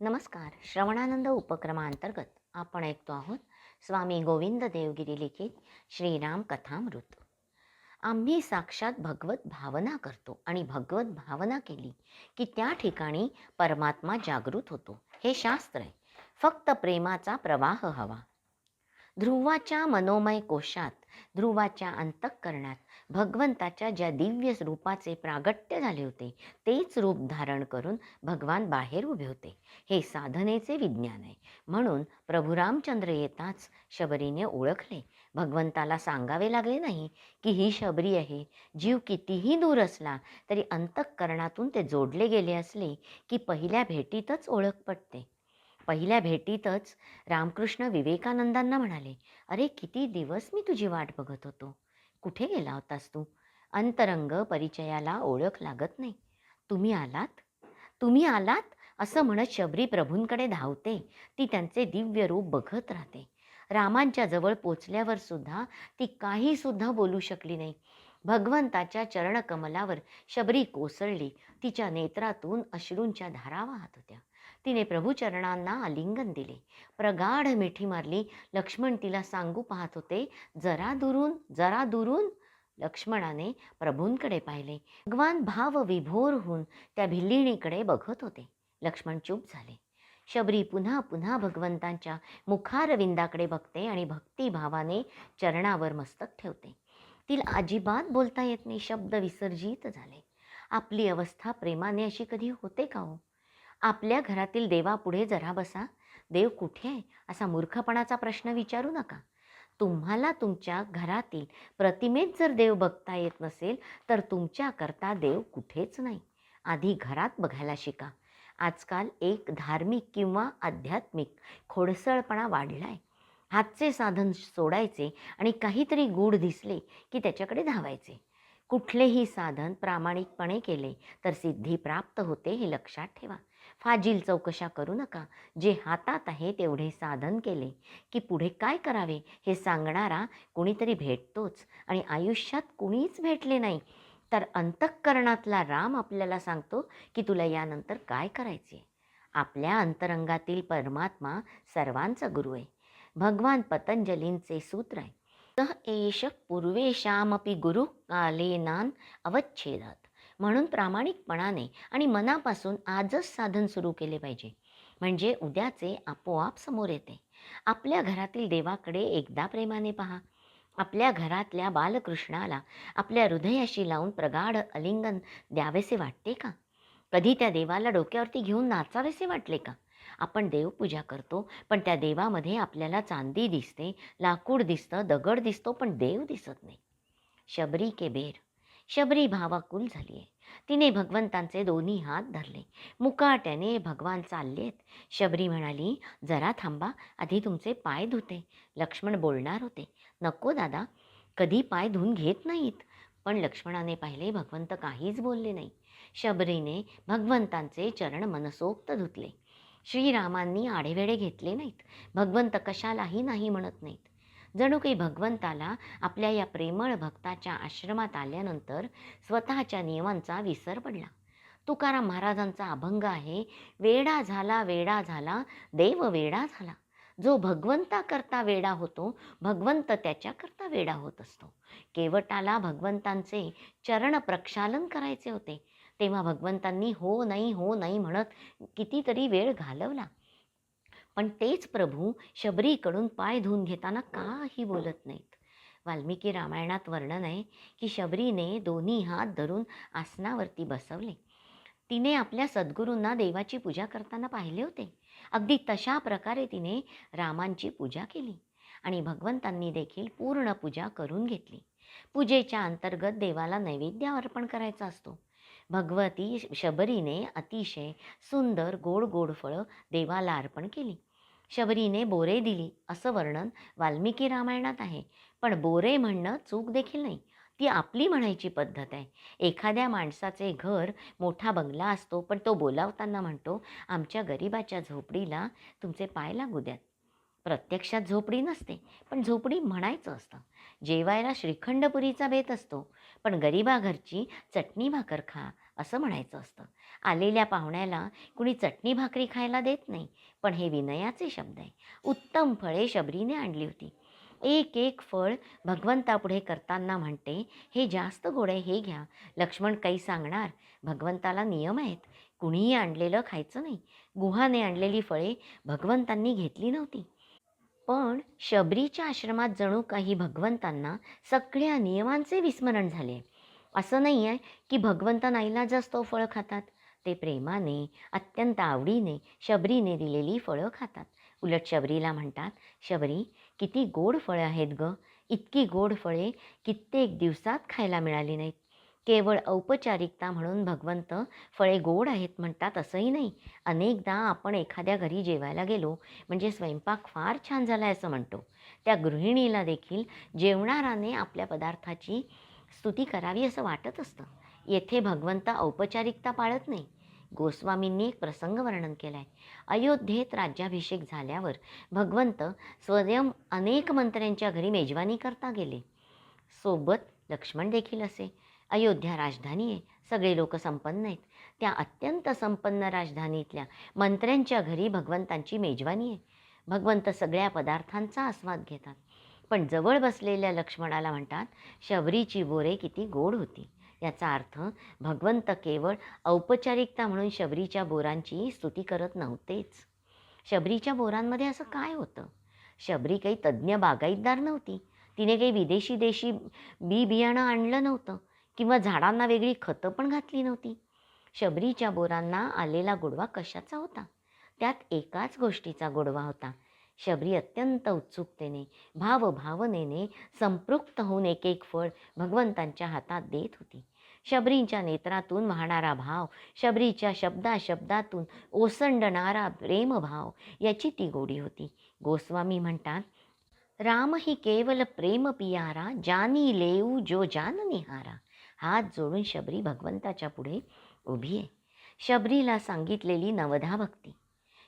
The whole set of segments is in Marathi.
नमस्कार. श्रवणानंद उपक्रमांतर्गत आपण ऐकतो आहोत स्वामी गोविंद देवगिरी लिखित श्रीराम कथामृत. आम्ही साक्षात भगवत भावना करतो आणि भगवत भावना केली की त्या ठिकाणी परमात्मा जागृत होतो. हे शास्त्र आहे. फक्त प्रेमाचा प्रवाह हवा. ध्रुवाच्या मनोमय कोशात ध्रुवाच्या अंतःकरणात भगवंताच्या ज्या दिव्य रूपाचे प्रागट्य झाले होते तेच रूप धारण करून भगवान बाहेर उभे होते. हे साधनेचे विज्ञान आहे. म्हणून प्रभू रामचंद्र येताच शबरीने ओळखले. भगवंताला सांगावे लागले नाही की ही शबरी आहे जीव कितीही दूर असला तरी अंतःकरणातून ते जोडले गेले असले की पहिल्या भेटीतच ओळख पटते. पहिल्या भेटीतच रामकृष्ण विवेकानंदांना म्हणाले अरे किती दिवस मी तुझी वाट बघत होतो. कुठे गेला होतास तू? अंतरंग परिचयाला ओळख लागत नाही. तुम्ही आलात? तुम्ही आलात? असं म्हणत शबरी प्रभूंकडे धावते. ती त्यांचे दिव्य रूप बघत राहते. रामांच्या जवळ पोचल्यावर सुद्धा ती काही सुद्धा बोलू शकली नाही. भगवंताच्या चरणकमलावर शबरी कोसळली. तिच्या नेत्रातून अश्रूंच्या धारा वाहत होत्या. तिने प्रभूचरणांना आलिंगन दिले. प्रगाढ मिठी मारली. लक्ष्मण तिला सांगू पाहत होते जरा दुरून जरा दुरून. लक्ष्मणाने प्रभूंकडे पाहिले. भगवान भाव विभोर होऊन त्या भिल्लिणीकडे बघत होते. लक्ष्मण चूप झाले. शबरी पुन्हा पुन्हा भगवंतांच्या मुखारविंदाकडे बघते आणि भक्तिभावाने चरणावर मस्तक ठेवते. तिला अजिबात बोलता येत नाही. शब्द विसर्जित झाले. आपली अवस्था प्रेमाने अशी कधी होते का हो? आपल्या घरातील देवापुढे जरा बसा. देव कुठे आहे? असा मूर्खपणाचा प्रश्न विचारू नका. तुम्हाला तुमच्या घरातील प्रतिमेत जर देव बघता येत नसेल तर तुमच्याकरता देव कुठेच नाही. आधी घरात बघायला शिका. आजकाल एक धार्मिक किंवा आध्यात्मिक खोडसळपणा वाढला आहे हातचे साधन सोडायचे आणि काहीतरी गूढ दिसले की त्याच्याकडे धावायचे. कुठलेही साधन प्रामाणिकपणे केले तर सिद्धी प्राप्त होते हे लक्षात ठेवा. फाजील चौकशा करू नका. जे हातात आहे तेवढे साधन केले. की पुढे काय करावे हे सांगणारा कुणीतरी भेटतोच आणि आयुष्यात कुणीच भेटले नाही. तर अंतःकरणातला राम आपल्याला सांगतो की तुला यानंतर काय करायचे आपल्या अंतरंगातील परमात्मा सर्वांचा गुरु आहे. भगवान पतंजलींचे सूत्र आहे. स एष पूर्वेशामपि गुरु कालेनान अवच्छेदात. म्हणून प्रामाणिकपणाने आणि मनापासून आजच साधन सुरू केले पाहिजे. म्हणजे उद्याचे आपोआप समोर येते. आपल्या घरातील देवाकडे एकदा प्रेमाने पहा. आपल्या घरातल्या बालकृष्णाला आपल्या हृदयाशी लावून प्रगाढ अलिंगन द्यावेसे वाटते का? कधी त्या देवाला डोक्यावरती घेऊन नाचावेसे वाटले का? आपण देवपूजा करतो पण त्या देवामध्ये आपल्याला चांदी दिसते लाकूड दिसतं दगड दिसतो पण देव दिसत नाही. शबरी के बेर. शबरी भावाकुल झाली आहे तिने भगवंतांचे दोन्ही हात धरले. मुकाट्याने भगवान चाललेत. शबरी म्हणाली जरा थांबा आधी तुमचे पाय धुते. लक्ष्मण बोलणार होते नको दादा कधी पाय धुवून घेत नाहीत. पण लक्ष्मणाने पाहिले भगवंत काहीच बोलले नाही. शबरीने भगवंतांचे चरण मनसोक्त धुतले. श्रीरामांनी आढेवेढे घेतले नाहीत. भगवंत कशालाही नाही म्हणत नाहीत. जणू काही भगवंताला आपल्या या प्रेमळ भक्ताच्या आश्रमात आल्यानंतर स्वतःच्या नियमांचा विसर पडला. तुकाराम महाराजांचा अभंग आहे वेडा झाला वेडा झाला देव वेडा झाला. जो भगवंताकरता वेडा होतो भगवंत त्याच्याकरता वेडा होत असतो. केवटाला भगवंतांचे चरण प्रक्षालन करायचे होते. तेव्हा भगवंतांनी हो नाही हो नाही म्हणत कितीतरी वेळ घालवला. पण तेच प्रभू शबरीकडून पाय धुवून घेताना काही बोलत नाहीत. वाल्मिकी रामायणात वर्णन आहे की शबरीने दोन्ही हात धरून आसनावरती बसवले. तिने आपल्या सद्गुरूंना देवाची पूजा करताना पाहिले होते. अगदी तशा प्रकारे तिने रामांची पूजा केली आणि भगवंतांनी देखील पूर्ण पूजा करून घेतली. पूजेच्या अंतर्गत देवाला नैवेद्य अर्पण करायचा असतो. भगवती शबरीने अतिशय सुंदर गोड गोड फळं देवाला अर्पण केली. शबरीने बोरे दिली असं वर्णन वाल्मिकी रामायणात आहे. पण बोरे म्हणणं चूक देखील नाही. ती आपली म्हणायची पद्धत आहे. एखाद्या माणसाचे घर मोठा बंगला असतो पण तो बोलावताना म्हणतो आमच्या गरिबाच्या झोपडीला तुमचे पाय लागू द्यात. प्रत्यक्षात झोपडी नसते पण झोपडी म्हणायचं असतं. जेवायला श्रीखंडपुरीचा बेत असतो पण गरिबाघरची चटणी भाकर खा असं म्हणायचं असतं. आलेल्या पाहुण्याला कुणी चटणी भाकरी खायला देत नाही पण हे विनयाचे शब्द आहे. उत्तम फळे शबरीने आणली होती. एक एक फळ भगवंतापुढे करताना म्हणते हे जास्त गोड आहे हे घ्या. लक्ष्मण काही सांगणार? भगवंताला नियम आहेत. कुणीही आणलेलं खायचं नाही. गुहाने आणलेली फळे भगवंतांनी घेतली नव्हती. पण शबरीच्या आश्रमात जणू काही भगवंतांना सगळ्या नियमांचे विस्मरण झाले. असं नाही आहे की भगवंत नाईलाज असतो फळं खातात. ते प्रेमाने अत्यंत आवडीने शबरीने दिलेली फळं खातात. उलट शबरीला म्हणतात शबरी किती गोड फळं आहेत ग. इतकी गोड फळे कित्येक दिवसात खायला मिळाली नाहीत. केवळ औपचारिकता म्हणून भगवंत फळे गोड आहेत म्हणतात असंही नाही. अनेकदा आपण एखाद्या घरी जेवायला गेलो म्हणजे स्वयंपाक फार छान झाला आहे असं म्हणतो. त्या गृहिणीला देखील जेवणाराने आपल्या पदार्थाची स्तुती करावी असं वाटत असतं. येथे भगवंत औपचारिकता पाळत नाही. गोस्वामींनी एक प्रसंग वर्णन केला आहे अयोध्येत राज्याभिषेक झाल्यावर भगवंत स्वयं अनेक मंत्र्यांच्या घरी मेजवानी करता गेले. सोबत लक्ष्मण देखील असे. अयोध्या राजधानी आहे. सगळे लोक संपन्न आहेत. त्या अत्यंत संपन्न राजधानीतल्या मंत्र्यांच्या घरी भगवंतांची मेजवानी आहे. भगवंत सगळ्या पदार्थांचा आस्वाद घेतात. पण जवळ बसलेल्या लक्ष्मणाला म्हणतात शबरीची बोरे किती गोड होती. याचा अर्थ भगवंत केवळ औपचारिकता म्हणून शबरीच्या बोरांची स्तुती करत नव्हतेच. शबरीच्या बोरांमध्ये असं काय होतं? शबरी काही तज्ज्ञ बागाईतदार नव्हती. तिने काही विदेशी देशी बी बियाणं आणलं नव्हतं किंवा झाडांना वेगळी खतं पण घातली नव्हती. शबरीच्या बोरांना आलेला गोडवा कशाचा होता? त्यात एकाच गोष्टीचा गोडवा होता. शबरी अत्यंत उत्सुकतेने भावभावनेने संपृक्त होऊन एक एक फळ भगवंतांच्या हातात देत होती. शबरींच्या नेत्रातून वाहणारा भाव शबरीच्या शब्दा शब्दातून ओसंडणारा प्रेमभाव याची ती गोडी होती. गोस्वामी म्हणतात राम ही केवल प्रेम पियारा जानी लेऊ जो जान निहारा. हात जोडून शबरी भगवंताच्या पुढे उभी आहे. शबरीला सांगितलेली नवधा भक्ती.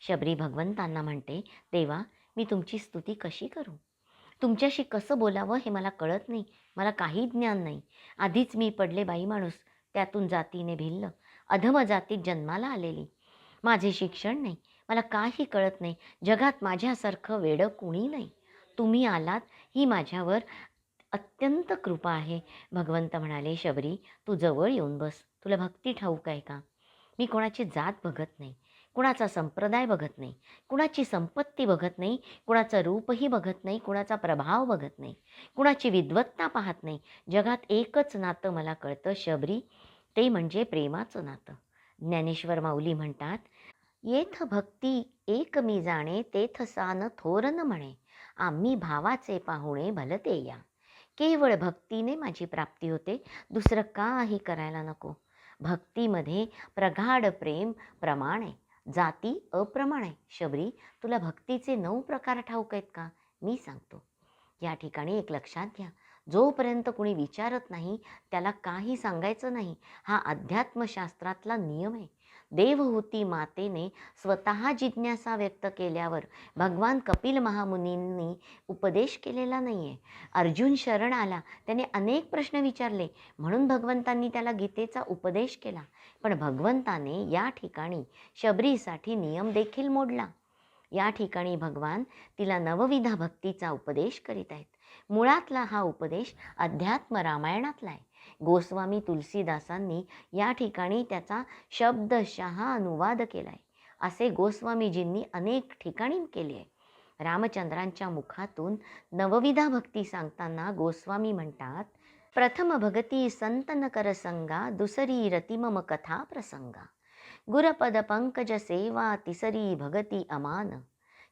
शबरी भगवंतांना म्हणते देवा मी तुमची स्तुती कशी करू? तुमच्याशी कसं बोलावं हे मला कळत नाही मला काही ज्ञान नाही. आधीच मी पडले बाई माणूस त्यातून जातीने भिल्ल. अधम जातीत जन्माला आलेली. माझे शिक्षण नाही मला काही कळत नाही. जगात माझ्यासारखं वेडं कुणी नाही. तुम्ही आलात ही माझ्यावर अत्यंत कृपा आहे. भगवंत म्हणाले शबरी तू जवळ येऊन बस. तुला भक्ती ठाऊक आहे का? मी कोणाची जात बघत नाही. कुणाचा संप्रदाय बघत नाही कुणाची संपत्ती बघत नाही कुणाचं रूपही बघत नाही कुणाचा प्रभाव बघत नाही कुणाची विद्वत्ता पाहत नाही. जगात एकच नातं मला कळतं शबरी ते म्हणजे प्रेमाचं नातं. ज्ञानेश्वर माऊली म्हणतात येथ भक्ती एक मी जाणे तेथ सान थोरन म्हणे. आम्ही भावाचे पाहुणे भलते या. केवळ भक्तीने माझी प्राप्ती होते दुसरं काही करायला नको. भक्तीमध्ये प्रगाढ प्रेम प्रमाण आहे. जाती अप्रमाण. आहे शबरी तुला भक्तीचे नऊ प्रकार ठाऊक आहेत का? मी सांगतो. या ठिकाणी एक लक्षात घ्या. जोपर्यंत कुणी विचारत नाही त्याला काही सांगायचं नाही हा अध्यात्मशास्त्रातला नियम आहे. देवहूती मातेने स्वतः जिज्ञासा व्यक्त केल्यावर भगवान कपिल महामुनींनी उपदेश केलेला नाही आहे अर्जुन शरण आला त्याने अनेक प्रश्न विचारले म्हणून भगवंतांनी त्याला गीतेचा उपदेश केला. पण भगवंताने या ठिकाणी शबरीसाठी नियम देखील मोडला. या ठिकाणी भगवान तिला नवविधा भक्तीचा उपदेश करीत आहेत. मुळातला हा उपदेश अध्यात्म रामायणातला आहे. गोस्वामी तुलसीदासांनी या ठिकाणी त्याचा शब्दशः अनुवाद केला आहे असे गोस्वामीजींनी अनेक ठिकाणी केले आहे. रामचंद्रांच्या मुखातून नवविधा भक्ती सांगताना गोस्वामी म्हणतात प्रथम भगती संतन करसंगा दुसरी रतिमम कथा प्रसंगा. गुरपद पंकज सेवा तिसरी भगती अमान.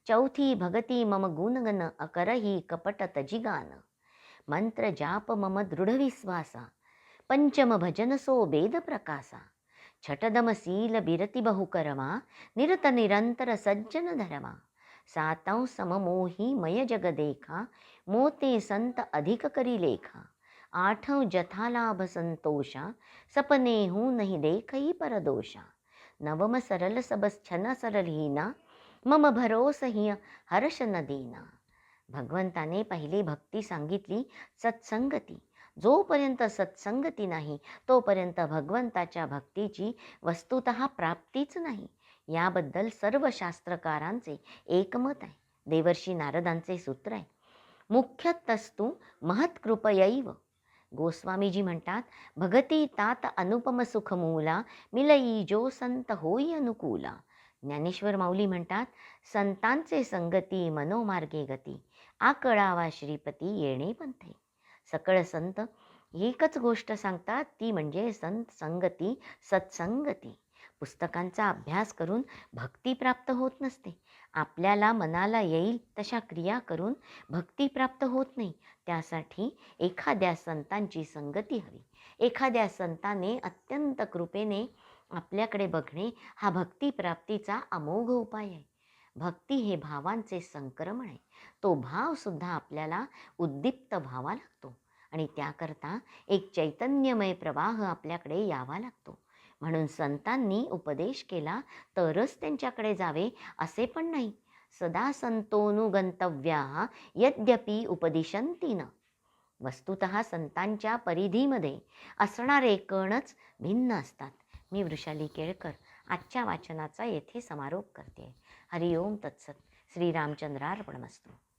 ಚೌಥಿ ಭಗತಿ ಮಮ ಗೂನಗನ ಅಕರಹಿ ಕಪಟ ತಜಿಗಾನ. ಮಂತ್ರ ಜಾಪ ಮಮ ದೃಢ ವಿಶ್ವಾಸ. ಪಂಚಮ ಭಜನಸೋ ಭೇದ ಪ್ರಕಾಶ. ಛಟದಮ ಸೀಲ ಬಿರತಿ ಬಹುಕರಮ. ನಿರತ ನಿರಂತರ ಸಜ್ಜನ ಧರಮ. ಸಾತಂ ಸಮ ಮೋಹಿ ಮಯ ಜಗದೇಖ ಮೋತೆ ಸಂತ ಅಧಿಕ ಕರಿಲೇಖ. ಆಠೌ ಜಥಾಲಾಭ ಸಂತೋಷ. ಸಪನೇಹು ನಹಿ ದೇಖಿ ಪರದೋಷ. ನವಮ ಸರಳ ಸಬಸ್ ಛನ ಸರಳಹೀನ. मम भरोस हिय हर्ष न देना। भगवंताने पहिली भक्ती सांगितली सत्संगती. जोपर्यंत सत्संगती नाही तोपर्यंत भगवंताच्या भक्तीची वस्तुत प्राप्तीच नाही. याबद्दल सर्व शास्त्रकारांचे एकमत आहे. देवर्षी नारदांचे सूत्र आहे. मुख्यतस्तु महत्कृपयैव. गोस्वामीजी म्हणतात भगती तात अनुपम सुख मूला मिलई जो संत होई अनुकूला. ज्ञानेश्वर माऊली म्हणतात संतांचे संगती मनोमार्गे गती आकळावा श्रीपती येणे पंथे. सकळ संत एकच गोष्ट सांगतात ती म्हणजे संत संगती सत्संगती. पुस्तकांचा अभ्यास करून भक्ती प्राप्त होत नसते. आपल्याला मनाला येईल तशा क्रिया करून भक्ती प्राप्त होत नाही. त्यासाठी एखाद्या संतांची संगती हवी. एखाद्या संताने अत्यंत कृपेने आपल्याकडे बघणे हा भक्तिप्राप्तीचा अमोघ उपाय आहे. भक्ती हे भावांचे संक्रमण आहे. तो भावसुद्धा आपल्याला उद्दीप्त व्हावा लागतो आणि त्याकरता एक चैतन्यमय प्रवाह आपल्याकडे यावा लागतो. म्हणून संतांनी उपदेश केला तरच त्यांच्याकडे जावे असे पण नाही. सदा संतोनुगंतव्या यद्यपि उपदिशंती न. वस्तुत संतांच्या परिधीमध्ये असणारे कणच भिन्न असतात. मी वृषाली केळकर आजच्या वाचनाचा येथे समारोप करते. हरिओम तत्सत. श्रीरामचंद्रार्पणमस्तू.